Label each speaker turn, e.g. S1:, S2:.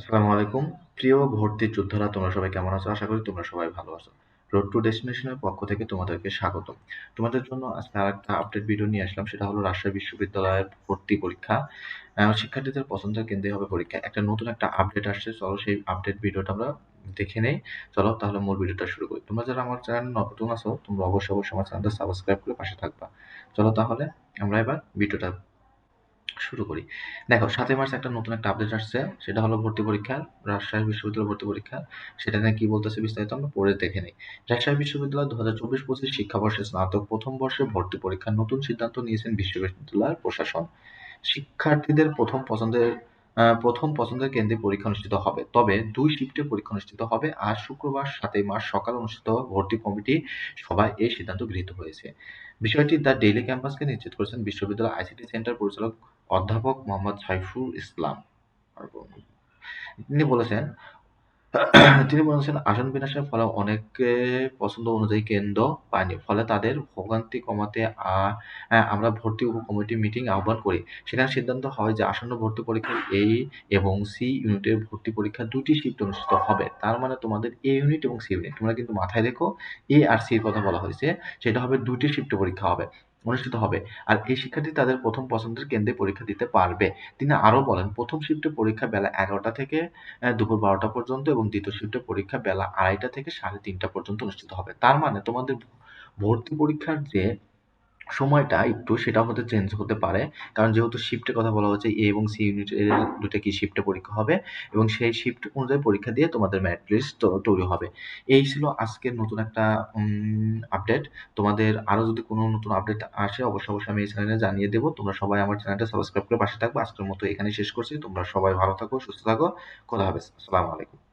S1: আসসালামু আলাইকুম। প্রিয় ভর্তি যোদ্ধারা, তোমরা সবাই কেমন আছো? আশা করি তোমরা সবাই ভালো আছো। রোড টু ডেস্টিনেশনের পক্ষ থেকে তোমাদেরকে স্বাগত। তোমাদের জন্য আজকে আরেকটা আপডেট ভিডিও নিয়ে আসলাম, সেটা হলো রাজশাহী বিশ্ববিদ্যালয়ের ভর্তি পরীক্ষা। শিক্ষার্থীদের পছন্দের কেন্দ্রে হবে পরীক্ষা। একটা নতুন একটা আপডেট আসছে, চলো সেই আপডেট ভিডিওটা আমরা দেখে নেই। চলো তাহলে মূল ভিডিওটা শুরু করি। তোমরা যারা আমার চ্যানেল নতুন আছো, তোমরা অবশ্যই অবশ্যই আমার চ্যানেলটা সাবস্ক্রাইব করে পাশে থাকবা। চলো তাহলে আমরা এবার ভিডিওটা শুরু করি। দেখো, সাতই মার্চ একটা নতুন একটা আপডেট আসছে। সেটা হলো ভর্তি পরীক্ষা, রাজশাহী বিশ্ববিদ্যালয় ভর্তি পরীক্ষা। সেটা নিয়ে কি বলতেছে বিস্তারিত আমরা পড়ে দেখে নিই। রাজশাহী বিশ্ববিদ্যালয় দু হাজার চব্বিশ পঁচিশ শিক্ষাবর্ষে স্নাতক প্রথম বর্ষে ভর্তি পরীক্ষার নতুন সিদ্ধান্ত নিয়েছেন বিশ্ববিদ্যালয়ের প্রশাসন। শিক্ষার্থীদের প্রথম পছন্দের প্রথম পছন্দের কেন্দ্রে পরীক্ষা অনুষ্ঠিত হবে। তবে দুই শিফটে পরীক্ষা অনুষ্ঠিত হবে আর শুক্রবার সাতই মার্চ সকালে অনুষ্ঠিত ভর্তি কমিটি সভায় এই সিদ্ধান্ত গৃহীত হয়েছে। বিষয়টি দ্য ডেইলি ক্যাম্পাসকে নিশ্চিত করেছেন বিশ্ববিদ্যালয় আইসিটি সেন্টার পরিচালক অধ্যাপক মোহাম্মদ সাইফুল ইসলাম। তিনি বলেছেন তিনি বলেছেন আসন বিন্যাসের ফলে অনেকে পছন্দ অনুযায়ী কেন্দ্র পায়নি। ফলে তাদের ভোগান্তি কমাতে আমরা ভর্তি উপ কমিটি মিটিং আহ্বান করি। সেখানে সিদ্ধান্ত হয় যে আসন্ন ভর্তি পরীক্ষা এ এবং সি ইউনিটের ভর্তি পরীক্ষা দুটি শিফট অনুষ্ঠিত হবে। তার মানে তোমাদের এ ইউনিট এবং সি ইউনিট তোমরা কিন্তু মাথায় রেখো এ আর সির কথা বলা হয়েছে। সেটা হবে দুটি শিফটে পরীক্ষা হবে। অনুষ্ঠিত হবে। আর এই শিক্ষার্থী তাদের প্রথম পছন্দের কেন্দ্রে পরীক্ষা দিতে পারবে। তিনি আরও বলেন, প্রথম শিফটে পরীক্ষা বেলা এগারোটা থেকে দুপুর বারোটা পর্যন্ত এবং দ্বিতীয় শিফটে পরীক্ষা বেলা আড়াইটা থেকে সাড়ে তিনটা পর্যন্ত অনুষ্ঠিত হবে। তার মানে তোমাদের ভর্তি পরীক্ষার যে সময়টা একটু সেটা হতে চেঞ্জ হতে পারে। কারণ যেহেতু শিফটের কথা বলা হচ্ছে এ এবং সি ইউনিট এর দুটো কি শিফটে পরীক্ষা হবে? এবং সেই শিফট অনুযায়ী পরীক্ষা দিয়ে তোমাদের ম্যাট লিস্ট তৈরি হবে। এই ছিল আজকের নতুন একটা আপডেট তোমাদের আরও যদি কোনো নতুন আপডেট আসে, অবশ্যই অবশ্যই আমি এই চ্যানেলে জানিয়ে দেবো। তোমরা সবাই আমার চ্যানেলটা সাবস্ক্রাইব করে পাশে থাকবে। আজকের মতো এখানে শেষ করছি। তোমরা সবাই ভালো থাকো, সুস্থ থাকো। কথা হবে আসসালামু আলাইকুম।